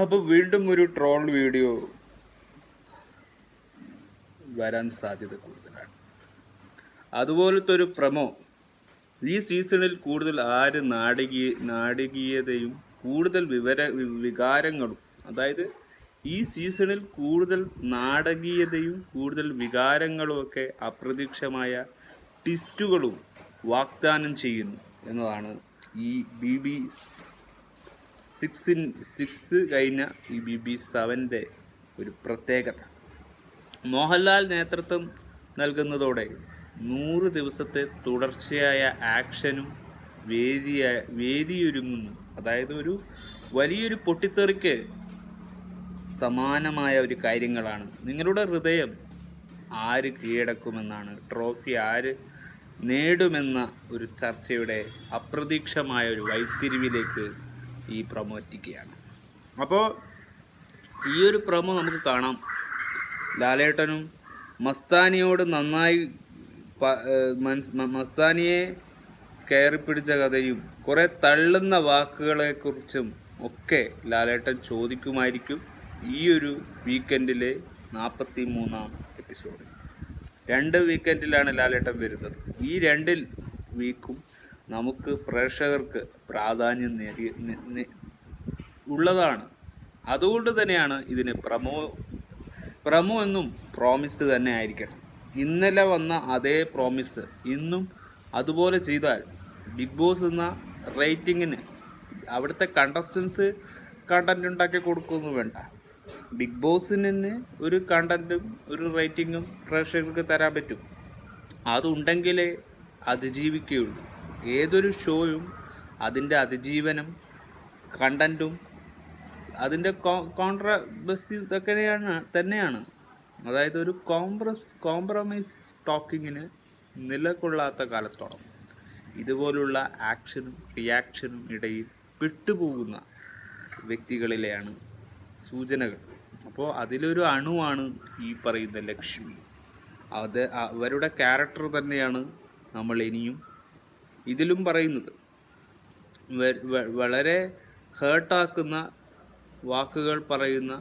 അപ്പോൾ വീണ്ടും ഒരു ട്രോൾ വീഡിയോ വരാൻ സാധ്യത കൂടുതലാണ്. അതുപോലത്തെ ഒരു പ്രമോ ഈ സീസണിൽ കൂടുതൽ ആര് നാടകീയ നാടകീയതയും കൂടുതൽ വിവര വികാരങ്ങളും അതായത് ഈ സീസണിൽ കൂടുതൽ നാടകീയതയും കൂടുതൽ വികാരങ്ങളും ഒക്കെ അപ്രതീക്ഷമായ ട്വിസ്റ്റുകളും വാഗ്ദാനം ചെയ്യുന്നു എന്നതാണ് ഈ ബി ബി സിക്സിൻ സിക്സ് കഴിഞ്ഞ ഈ ബി ബി സെവന്റെ ഒരു പ്രത്യേകത. മോഹൻലാൽ നേതൃത്വം നൽകുന്നതോടെ നൂറ് ദിവസത്തെ തുടർച്ചയായ ആക്ഷനും വേദിയ വേദിയൊരുങ്ങുന്നു. അതായത് ഒരു വലിയൊരു പൊട്ടിത്തെറിക്ക് സമാനമായ ഒരു കാര്യങ്ങളാണ്. നിങ്ങളുടെ ഹൃദയം ആര് കീഴടക്കുമെന്നാണ് ട്രോഫി ആര് നേടുമെന്ന ഒരു ചർച്ചയുടെ അപ്രതീക്ഷമായ ഒരു വൈത്തിരിവിലേക്ക് ഈ പ്രൊമോ എത്തിക്കുകയാണ്. അപ്പോൾ ഈ ഒരു പ്രൊമോ നമുക്ക് കാണാം. ലാലേട്ടനും മസ്താനിയോട് നന്നായി മസ്താനിയെ കയറി പിടിച്ച കഥയും കുറേ തള്ളുന്ന വാക്കുകളെക്കുറിച്ചും ഒക്കെ ലാലേട്ടൻ ചോദിക്കുമായിരിക്കും. ഈ ഒരു വീക്കെൻഡിലെ നാൽപ്പത്തി മൂന്നാം എപ്പിസോഡ് രണ്ട് വീക്കെൻഡിലാണ് ലാലേട്ടൻ വരുന്നത്. ഈ രണ്ടിൽ വീക്കും നമുക്ക് പ്രേക്ഷകർക്ക് പ്രാധാന്യം നേടി നി- നി- ഉള്ളതാണ്. അതുകൊണ്ട് തന്നെയാണ് ഇതിന് പ്രമോ പ്രമോ എന്നും പ്രോമിസ് തന്നെ ആയിരിക്കണം. ഇന്നലെ വന്ന അതേ പ്രോമിസ് ഇന്നും അതുപോലെ ചെയ്താൽ ബിഗ് ബോസ് എന്ന റേറ്റിങ്ങിന് അവിടുത്തെ കണ്ടസ്റ്റൻസ് കണ്ടന്റ് ഉണ്ടാക്കി കൊടുക്കുമെന്ന് വേണ്ട. ബിഗ് ബോസിന് തന്നെ ഒരു കണ്ടന്റും ഒരു റേറ്റിങ്ങും പ്രേക്ഷകർക്ക് തരാൻ പറ്റും. അതുണ്ടെങ്കിലേ അതിജീവിക്കുകയുള്ളൂ. ഏതൊരു ഷോയും അതിന്റെ അതിജീവനം കണ്ടന്റും അതിന്റെ കോൺട്രബസ്തി ഇതൊക്കെയാണ് തന്നെയാണ്. അതായത് ഒരു കോംപ്രസ് കോംപ്രമൈസ് ടോക്കിങ്ങിന് നിലകൊള്ളാത്ത കാലത്തോളം ഇതുപോലുള്ള ആക്ഷനും റിയാക്ഷനും ഇടയിൽ വിട്ടുപോകുന്ന വ്യക്തികളിലെയാണ് സൂചനകൾ. അപ്പോൾ അതിലൊരു അണുവാണ് ഈ പറയുന്ന ലക്ഷ്മി. അത് അവരുടെ ക്യാരക്ടർ തന്നെയാണ് നമ്മൾ ഇനിയും ഇതിലും പറയുന്നത്. വളരെ ഹേർട്ടാക്കുന്ന വാക്കുകൾ പറയുന്ന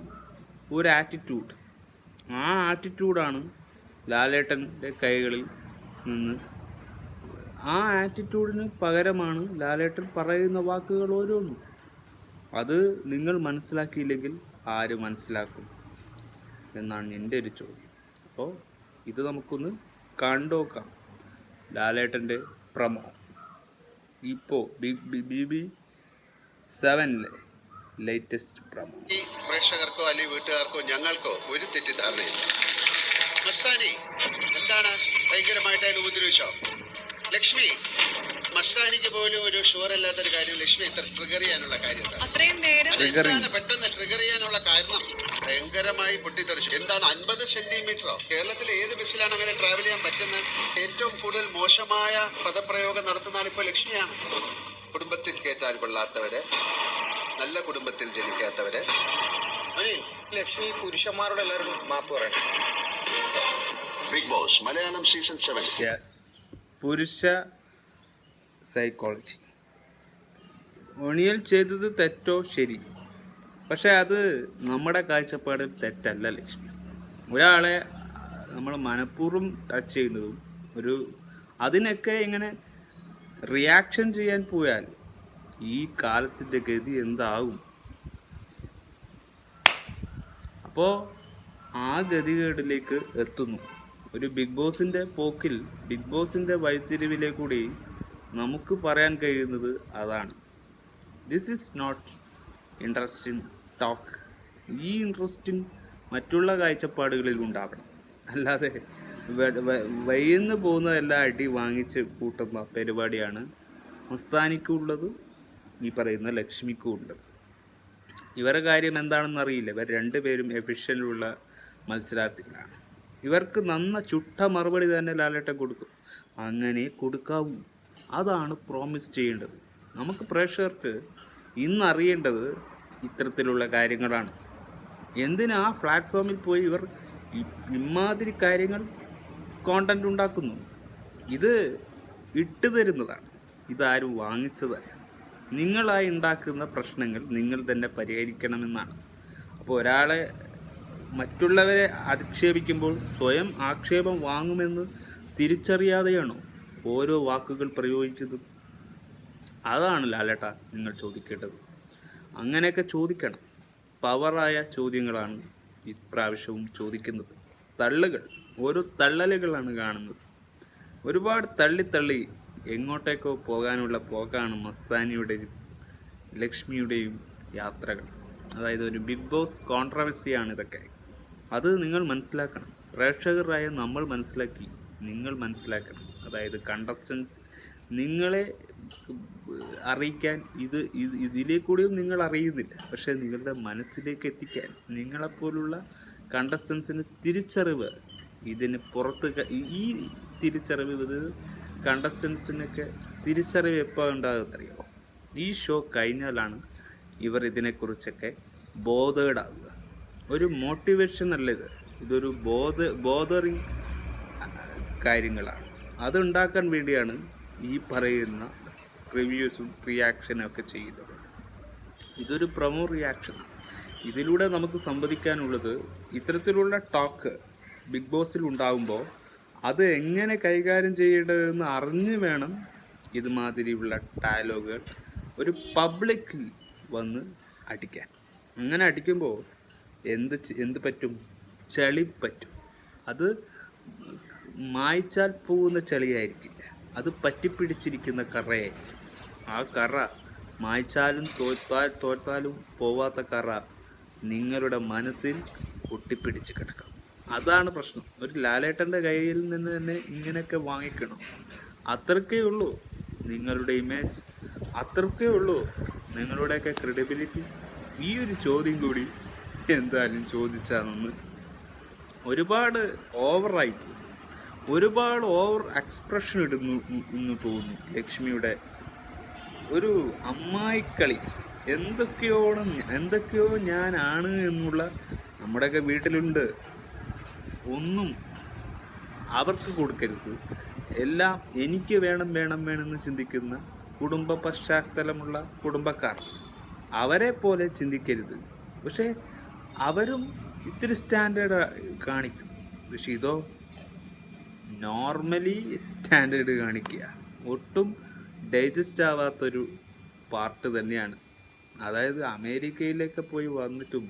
ഒരു ആറ്റിറ്റ്യൂഡ് ആ ആറ്റിറ്റ്യൂഡാണ് ലാലേട്ടന്റെ കൈകളിൽ നിന്ന് ആ ആറ്റിറ്റ്യൂഡിന് പകരമാണ് ലാലേട്ടൻ പറയുന്ന വാക്കുകൾ ഓരോന്നും. അത് നിങ്ങൾ മനസ്സിലാക്കിയില്ലെങ്കിൽ ആര് മനസ്സിലാക്കും? എന്നാണ് എന്റെ ഒരു ചോദ്യം. അപ്പോൾ ഇത് നമുക്കൊന്ന് കണ്ടോക്കാം ലാലേട്ടന്റെ പ്രമോ. ഇപ്പോൾ ബി ബി ബി സെവനിലെ ലേറ്റസ്റ്റ് പ്രമോ. ഈ പ്രേക്ഷകർക്കോ അല്ലെങ്കിൽ വീട്ടുകാർക്കോ ഞങ്ങൾക്കോ ഒരു തെറ്റിദ്ധാരണയില്ല. എന്താണ് ഭയങ്കരമായിട്ട് അതിന് ഉപദ്രവിച്ചോ? ലക്ഷ്മി മസ്താനിക്ക് പോലും ഒരു ഷുവർ അല്ലാത്തൊരു കാര്യം ലക്ഷ്മി ഇത്ര ട്രിഗർ ചെയ്യാനുള്ള കാര്യം എന്താണ്? പെട്ടെന്ന് ട്രിഗർ ചെയ്യാനുള്ള കാരണം? ഭയങ്കരമായി പൊട്ടിത്തെറിച്ചു. എന്താണ് അൻപത് സെന്റിമീറ്ററോ കേരളത്തിലെ ഏത് ബസ്സിലാണ് അങ്ങനെ ട്രാവൽ ചെയ്യാൻ പറ്റുന്നത്? ഏറ്റവും കൂടുതൽ മോശമായ പദപ്രയോഗം നടത്തുന്ന ഇപ്പോൾ ലക്ഷ്മിയാണ്. കുടുംബത്തിൽ കയറ്റാൻ കൊള്ളാത്തവര് നല്ല കുടുംബത്തിൽ ജനിക്കാത്തവര്. ലക്ഷ്മി പുരുഷന്മാരോട് എല്ലാവരും മാപ്പ് പറയണം Bigg Boss Malayalam season seven yes പുരുഷ സൈക്കോളജി ഒണിയൽ ചെയ്തത് തെറ്റോ? ശരി. പക്ഷെ അത് നമ്മുടെ കാഴ്ചപ്പാടിൽ തെറ്റല്ല ലക്ഷ്മി. ഒരാളെ നമ്മൾ മനഃപൂർവം ടച്ച് ചെയ്യുന്നതും ഒരു അതിനൊക്കെ ഇങ്ങനെ റിയാക്ഷൻ ചെയ്യാൻ പോയാൽ ഈ കാലത്തിന്റെ ഗതി എന്താകും അപ്പോൾ ആ ഗതികേടിലേക്ക് എത്തുന്നു. ഒരു ബിഗ് ബോസിന്റെ പോക്കിൽ ബിഗ് ബോസിന്റെ വഴിത്തിരിവിലെ കൂടി നമുക്ക് പറയാൻ കഴിയുന്നത് അതാണ്. This is not interesting talk ഈ ഇൻട്രസ്റ്റിംഗ് മറ്റുള്ള കാഴ്ചപ്പാടുകളിൽ ഉണ്ടാവണം. അല്ലാതെ വ- പോകുന്ന വയ്യുന്നു പോകുന്നതെല്ലാം അടി വാങ്ങിച്ച് കൂട്ടുന്ന പരിപാടിയാണ് മസ്താനിക്കുള്ളത് ഈ പറയുന്ന ലക്ഷ്മിക്കും ഉള്ളത് ഇവരുടെ കാര്യം എന്താണെന്ന് അറിയില്ല. ഇവർ രണ്ടുപേരും എഫിഷ്യലുള്ള മത്സരാർത്ഥികളാണ്. ഇവർക്ക് നന്ന ചുട്ട മറുപടി തന്നെ ലാലേട്ടൻ കൊടുക്കും. അങ്ങനെ കൊടുക്കാവൂ. അതാണ് പ്രോമിസ് ചെയ്യേണ്ടത്. നമുക്ക് പ്രേക്ഷകർക്ക് ഇന്നറിയേണ്ടത് ഇത്തരത്തിലുള്ള കാര്യങ്ങളാണ്. എന്തിനാ ആ പ്ലാറ്റ്ഫോമിൽ പോയി ഇവർ ഇമാതിരി കാര്യങ്ങൾ കോണ്ടന്റ് ഉണ്ടാക്കുന്നു? ഇത് ഇട്ട് തരുന്നതാണ്. ഇതാരും വാങ്ങിച്ചതല്ല. നിങ്ങളായി ഉണ്ടാക്കുന്ന പ്രശ്നങ്ങൾ നിങ്ങൾ തന്നെ പരിഹരിക്കണമെന്നാണ്. അപ്പോൾ ഒരാളെ മറ്റുള്ളവരെ അധിക്ഷേപിക്കുമ്പോൾ സ്വയം ആക്ഷേപം വാങ്ങുമെന്ന് തിരിച്ചറിയാതെയാണോ? ഓരോ വാക്കുകൾ പ്രയോഗിച്ചത് അതാണ് ലാലേട്ട നിങ്ങൾ ചോദിക്കേണ്ടത്. അങ്ങനെയൊക്കെ ചോദിക്കണം. പവറായ ചോദ്യങ്ങളാണ് ഇപ്രാവശ്യവും ചോദിക്കുന്നത്. തള്ളുകൾ ഓരോ തള്ളലുകളാണ് കാണുന്നത്. ഒരുപാട് തള്ളി തള്ളി എങ്ങോട്ടേക്കോ പോകാനുള്ള പോക്കാണ് മസ്താനിയുടെയും ലക്ഷ്മിയുടെയും യാത്രകൾ. അതായത് ഒരു ബിഗ് ബോസ് കോൺട്രവേഴ്സിയാണ് ഇതൊക്കെ. അത് നിങ്ങൾ മനസ്സിലാക്കണം. പ്രേക്ഷകരായ നമ്മൾ മനസ്സിലാക്കി നിങ്ങൾ മനസ്സിലാക്കണം. അതായത് കണ്ടസ്റ്റൻസ് നിങ്ങളെ അറിയിക്കാൻ ഇത് ഇതിലെ കൂടിയും നിങ്ങൾ അറിയുന്നില്ല. പക്ഷേ നിങ്ങളുടെ മനസ്സിലേക്ക് എത്തിക്കാൻ നിങ്ങളെപ്പോലുള്ള കണ്ടസ്റ്റൻസിന് തിരിച്ചറിവ് ഇതിന് പുറത്ത് ഈ തിരിച്ചറിവ് ഇത് കണ്ടസ്റ്റൻസിനൊക്കെ തിരിച്ചറിവ് എപ്പോൾ ഉണ്ടാകുന്നറിയോ ഈ ഷോ കഴിഞ്ഞാലാണ് ഇവർ ഇതിനെക്കുറിച്ചൊക്കെ ബോധേഡാവുക ഒരു മോട്ടിവേഷൻ അല്ല ഇത്. ഇതൊരു ബോധ ബോധറിങ് കാര്യങ്ങളാണ്. അതുണ്ടാക്കാൻ വേണ്ടിയാണ് ഈ പറയുന്ന റിവ്യൂസും റിയാക്ഷനും ഒക്കെ ചെയ്യുന്നത്. ഇതൊരു പ്രമോ റിയാക്ഷനാണ് ഇതിലൂടെ നമുക്ക് സംവദിക്കാനുള്ളത് ഇത്തരത്തിലുള്ള ടോക്ക് ബിഗ് ബോസിൽ ഉണ്ടാകുമ്പോൾ അത് എങ്ങനെ കൈകാര്യം ചെയ്യേണ്ടതെന്ന് അറിഞ്ഞു വേണം ഇതുമാതിരിയുള്ള ഡയലോഗുകൾ ഒരു പബ്ലിക്കിൽ വന്ന് അടിക്കാൻ. അങ്ങനെ അടിക്കുമ്പോൾ എന്ത് എന്ത് പറ്റും? ചളി പറ്റും. അത് മായ്ച്ചാൽ പോകുന്ന ചെളിയായിരിക്കില്ല. അത് പറ്റിപ്പിടിച്ചിരിക്കുന്ന കറയായിരിക്കും ആ കറ മായ്ച്ചാലും തോറ്റാൽ തോറ്റാലും പോവാത്ത കറ നിങ്ങളുടെ മനസ്സിൽ ഒട്ടിപ്പിടിച്ച് കിടക്കും. അതാണ് പ്രശ്നം. ഒരു ലാലേട്ടന്റെ കയ്യിൽ നിന്ന് തന്നെ ഇങ്ങനെയൊക്കെ വാങ്ങിക്കണം? അത്രക്കേ ഉള്ളൂ നിങ്ങളുടെ ഇമേജ് അത്രക്കേ ഉള്ളൂ നിങ്ങളുടെയൊക്കെ ക്രെഡിബിലിറ്റി ഈ ഒരു ചോദ്യം കൂടി എന്തായാലും ചോദിച്ചാണെന്ന് ഒരുപാട് ഓവറായി പോയി. ഒരുപാട് ഓവർ എക്സ്പ്രഷൻ ഇടുന്നു എന്ന് തോന്നുന്നു ലക്ഷ്മിയുടെ. ഒരു അമ്മായിക്കളി. എന്തൊക്കെയോണ് എന്തൊക്കെയോ ഞാനാണ് എന്നുള്ള നമ്മുടെയൊക്കെ വീട്ടിലുണ്ട്. ഒന്നും അവർക്ക് കൊടുക്കരുത്. എല്ലാം എനിക്ക് വേണം വേണം വേണമെന്ന് ചിന്തിക്കുന്ന കുടുംബ പശ്ചാത്തലമുള്ള കുടുംബക്കാർ അവരെ പോലെ ചിന്തിക്കരുത്. പക്ഷേ അവരും ഇത്തിരി സ്റ്റാൻഡേർഡ് കാണിക്കും. പക്ഷേ ഇതോ നോർമലി സ്റ്റാൻഡേർഡ് കാണിക്കുക. ഒട്ടും ഡൈജസ്റ്റ് ആവാത്തൊരു പാർട്ട് തന്നെയാണ്. അതായത് അമേരിക്കയിലൊക്കെ പോയി വന്നിട്ടും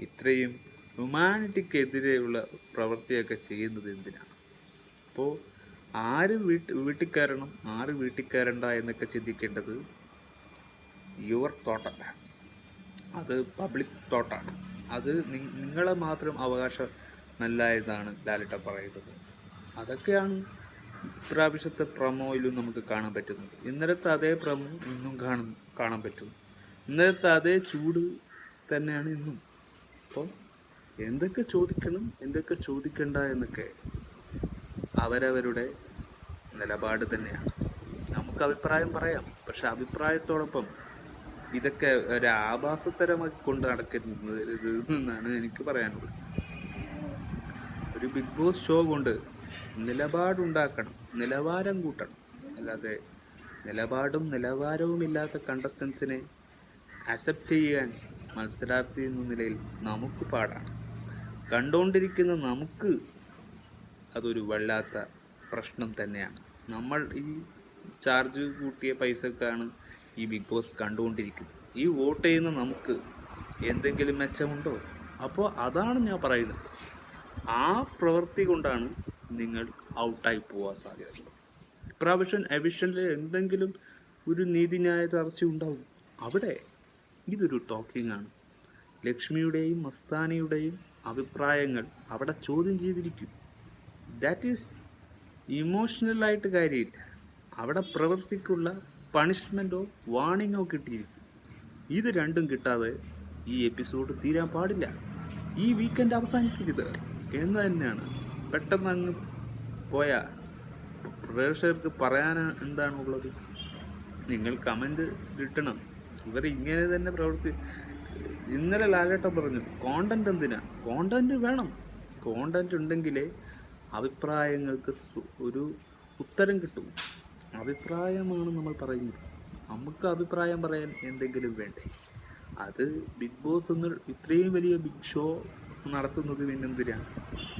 ഇത്രയും ഹ്യൂമാനിറ്റിക്കെതിരെയുള്ള പ്രവൃത്തിയൊക്കെ ചെയ്യുന്നത് എന്തിനാണ് അപ്പോൾ ആര് വീട്ട് വീട്ടിൽ കയറണം ആര് വീട്ടിൽ കയറണ്ട എന്നൊക്കെ ചിന്തിക്കേണ്ടത് യുവർ തോട്ടല്ല അത് പബ്ലിക് തോട്ടാണ് അത് നിങ്ങളെ മാത്രം അവകാശം നല്ല ഇതാണ് ലാലിട്ട പറയുന്നത്. അതൊക്കെയാണ് ഇപ്രാവശ്യത്തെ പ്രമോയിലും നമുക്ക് കാണാൻ പറ്റുന്നത്. ഇന്നലത്തെ അതേ പ്രമോ ഇന്നും കാണും കാണാൻ പറ്റും. ഇന്നലത്തെ അതേ ചൂട് തന്നെയാണ് ഇന്നും. അപ്പോൾ എന്തൊക്കെ ചോദിക്കണം എന്തൊക്കെ ചോദിക്കണ്ട എന്നൊക്കെ അവരവരുടെ നിലപാട് തന്നെയാണ്. നമുക്ക് അഭിപ്രായം പറയാം. പക്ഷെ അഭിപ്രായത്തോടൊപ്പം ഇതൊക്കെ ഒരു ആഭാസത്തരമായി കൊണ്ട് നടക്കരുത് എന്നാണ് എനിക്ക് പറയാനുള്ളത്. ഒരു ബിഗ് ബോസ് ഷോ കൊണ്ട് നിലപാടുണ്ടാക്കണം. നിലവാരം കൂട്ടണം. അല്ലാതെ നിലപാടും നിലവാരവും ഇല്ലാത്ത കണ്ടസ്റ്റൻസിനെ അക്സെപ്റ്റ് ചെയ്യാൻ മത്സരാർത്ഥി എന്ന നിലയിൽ നമുക്ക് പാടാണ്. കണ്ടുകൊണ്ടിരിക്കുന്ന നമുക്ക് അതൊരു വല്ലാത്ത പ്രശ്നം തന്നെയാണ്. നമ്മൾ ഈ ചാർജ് കൂട്ടിയ പൈസക്കാണ് ഈ ബിഗ് ബോസ് കണ്ടുകൊണ്ടിരിക്കുന്നത് ഈ വോട്ട് ചെയ്യുന്ന നമുക്ക് എന്തെങ്കിലും മെച്ചമുണ്ടോ? അപ്പോൾ അതാണ് ഞാൻ പറയുന്നത്. ആ പ്രവൃത്തി കൊണ്ടാണ് നിങ്ങൾ ഔട്ടായി പോകാൻ സാധ്യതയുള്ളൂ ഇപ്രാവശ്യം എവിഷനിൽ എന്തെങ്കിലും ഒരു നീതിന്യായ ചർച്ച ഉണ്ടാവും. അവിടെ ഇതൊരു ടോക്കിംഗ് ആണ്. ലക്ഷ്മിയുടെയും മസ്താനിയുടെയും അഭിപ്രായങ്ങൾ അവിടെ ചോദ്യം ചെയ്തിരിക്കും. ദാറ്റ് ഈസ് ഇമോഷണലായിട്ട് കാര്യമില്ല. അവിടെ പ്രവൃത്തിക്കുള്ള പണിഷ്മെന്റോ വാണിങ്ങോ കിട്ടിയിരിക്കും. ഇത് രണ്ടും കിട്ടാതെ ഈ എപ്പിസോഡ് തീരാൻ പാടില്ല. ഈ വീക്കെൻഡ് അവസാനിക്കരുത്. എന്ന് തന്നെയാണ് പെട്ടെന്ന് അങ്ങ് പോയാൽ പ്രേക്ഷകർക്ക് പറയാൻ എന്താണുള്ളത് നിങ്ങൾ കമന്റ് കിട്ടണം ഇവർ ഇങ്ങനെ തന്നെ പ്രവർത്തി ഇന്നലെ ലാലേട്ടൻ പറഞ്ഞു കോണ്ടന്റ് എന്തിനാ? കോണ്ടന്റ് വേണം. കോണ്ടന്റ് ഉണ്ടെങ്കിലേ അഭിപ്രായങ്ങൾക്ക് ഒരു ഉത്തരം കിട്ടും. അഭിപ്രായമാണ് നമ്മൾ പറയുന്നത്. നമുക്ക് അഭിപ്രായം പറയാൻ എന്തെങ്കിലും വേണ്ടേ? അത് ബിഗ് ബോസ് എന്ന് ഇത്രയും വലിയ ബിഗ് ഷോ നടത്തുന്നത് പിന്നെന്തിനാണ്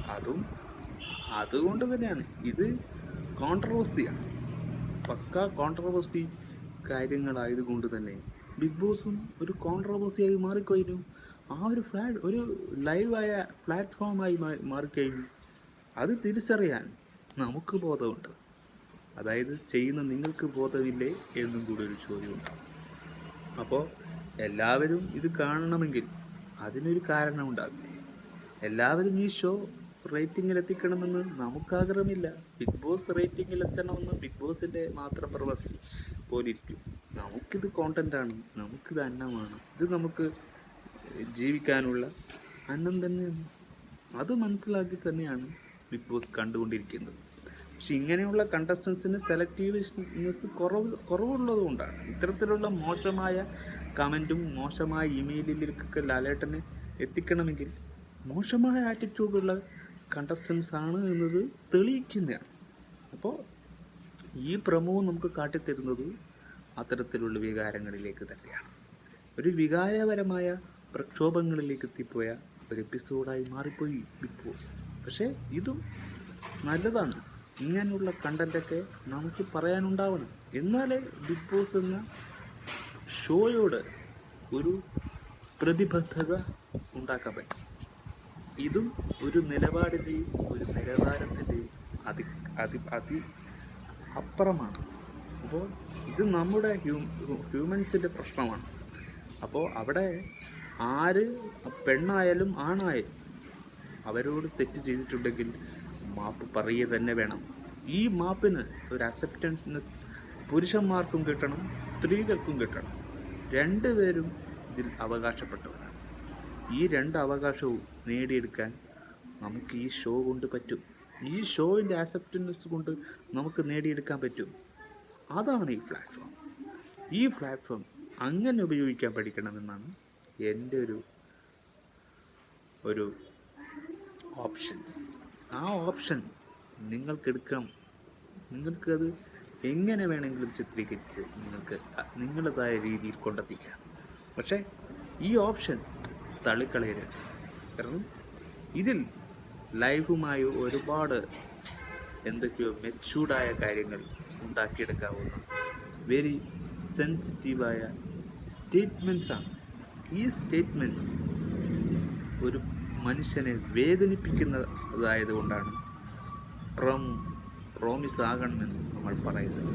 അതും അതുകൊണ്ട് തന്നെയാണ്. ഇത് കോൺട്രവേഴ്സിയാണ് പക്ക കോൺട്രവേഴ്സി കാര്യങ്ങളായതുകൊണ്ട് തന്നെ ബിഗ് ബോസും ഒരു കോൺട്രവേഴ്സിയായി മാറിക്കഴിഞ്ഞു. ആ ഒരു ഫ്ലാ ഒരു ലൈവായ പ്ലാറ്റ്ഫോമായി മാറി മാറിക്കഴിഞ്ഞു. അത് തിരിച്ചറിയാൻ നമുക്ക് ബോധമുണ്ട്. അതായത് ചെയ്യുന്ന നിങ്ങൾക്ക് ബോധമില്ലേ എന്നും കൂടി ഒരു ചോദ്യമുണ്ട്. അപ്പോൾ എല്ലാവരും ഇത് കാണണമെങ്കിൽ അതിനൊരു കാരണമുണ്ടാകില്ലേ എല്ലാവരും ഈ ഷോ റേറ്റിംഗിൽ എത്തിക്കണമെന്ന് നമുക്ക് ആഗ്രഹമില്ല ബിഗ് ബോസ് റേറ്റിംഗിൽ എത്തണമെന്ന് ബിഗ് ബോസിന്റെ മാത്രം പ്രവർത്തി പോലിരിക്കും. നമുക്കിത് കോണ്ടന്റാണ് നമുക്കിത് അന്നമാണ്. ഇത് നമുക്ക് ജീവിക്കാനുള്ള അന്നം തന്നെയാണ്. അത് മനസ്സിലാക്കി തന്നെയാണ് ബിഗ് ബോസ് കണ്ടുകൊണ്ടിരിക്കുന്നത്. പക്ഷെ ഇങ്ങനെയുള്ള കണ്ടസ്റ്റൻസിന് സെലക്റ്റീവ്നെസ് കുറവ് കുറവുള്ളത് കൊണ്ടാണ്. ഇത്തരത്തിലുള്ള മോശമായ കമന്റും മോശമായ ഇമെയിലിലേക്കൊക്കെ ലാലേട്ടനെ എത്തിക്കണമെങ്കിൽ മോശമായ ആറ്റിറ്റ്യൂഡുള്ള കണ്ടസ്റ്റൻസ് ആണ് എന്നത് തെളിയിക്കുന്നതാണ്. അപ്പോൾ ഈ പ്രമോ നമുക്ക് കാട്ടിത്തരുന്നത് അത്തരത്തിലുള്ള വികാരങ്ങളിലേക്ക് തന്നെയാണ്. ഒരു വികാരപരമായ പ്രക്ഷോഭങ്ങളിലേക്ക് എത്തിപ്പോയ ഒരു എപ്പിസോഡായി മാറിപ്പോയി ബിഗ് ബോസ്. പക്ഷേ ഇതും നല്ലതാണ്. ഇങ്ങനെയുള്ള കണ്ടന്റൊക്കെ നമുക്ക് പറയാനുണ്ടാവണം. എന്നാലേ ബിഗ് ബോസ് എന്ന ഷോയോട് ഒരു പ്രതിബദ്ധത ഉണ്ടാക്കാൻ പറ്റും. ഇതും ഒരു നിലപാടിന്റെയും ഒരു നിലവാരത്തിന്റെയും അതി അതി അതി അപ്പുറമാണ്. അപ്പോൾ ഇത് നമ്മുടെ ഹ്യൂ ഹ്യൂമൻസിന്റെ പ്രശ്നമാണ്. അപ്പോൾ അവിടെ ആര് പെണ്ണായാലും ആണായാലും അവരോട് തെറ്റ് ചെയ്തിട്ടുണ്ടെങ്കിൽ മാപ്പ് പറയുക തന്നെ വേണം. ഈ മാപ്പിന് ഒരു അക്സെപ്റ്റൻസ് പുരുഷന്മാർക്കും കിട്ടണം സ്ത്രീകൾക്കും കിട്ടണം. രണ്ടുപേരും ഇതിൽ അവകാശപ്പെട്ടവരാണ്. ഈ രണ്ട് അവകാശവും നേടിയെടുക്കാൻ നമുക്ക് ഈ ഷോ കൊണ്ട് പറ്റും. ഈ ഷോയിന്റെ ആക്സെപ്റ്റൻസ് കൊണ്ട് നമുക്ക് നേടിയെടുക്കാൻ പറ്റും. അതാണ് ഈ പ്ലാറ്റ്ഫോം ഈ പ്ലാറ്റ്ഫോം അങ്ങനെ ഉപയോഗിക്കാൻ പഠിക്കണമെന്നാണ് എന്റെ ഒരു ഒരു ഓപ്ഷൻസ് ആ ഓപ്ഷൻ നിങ്ങൾക്കെടുക്കാം. നിങ്ങൾക്കത് എങ്ങനെ വേണമെങ്കിലും ചിത്രീകരിച്ച് നിങ്ങൾക്ക് നിങ്ങളുടേതായ രീതിയിൽ കൊണ്ടെത്തിക്കാം. പക്ഷേ ഈ ഓപ്ഷൻ തള്ളിക്കളയരുത് കാരണം ഇതിൽ ലൈഫുമായി ഒരുപാട് എന്തൊക്കെയോ മെച്ചൂർഡായ കാര്യങ്ങൾ ഉണ്ടാക്കിയെടുക്കാവുന്ന വെരി സെൻസിറ്റീവായ സ്റ്റേറ്റ്മെൻസാണ് ഈ സ്റ്റേറ്റ്മെന്റ്സ് ഒരു മനുഷ്യനെ വേദനിപ്പിക്കുന്നതായതുകൊണ്ടാണ് പ്രം പ്രോമിസ് ആകണമെന്ന് നമ്മൾ പറയുന്നത്.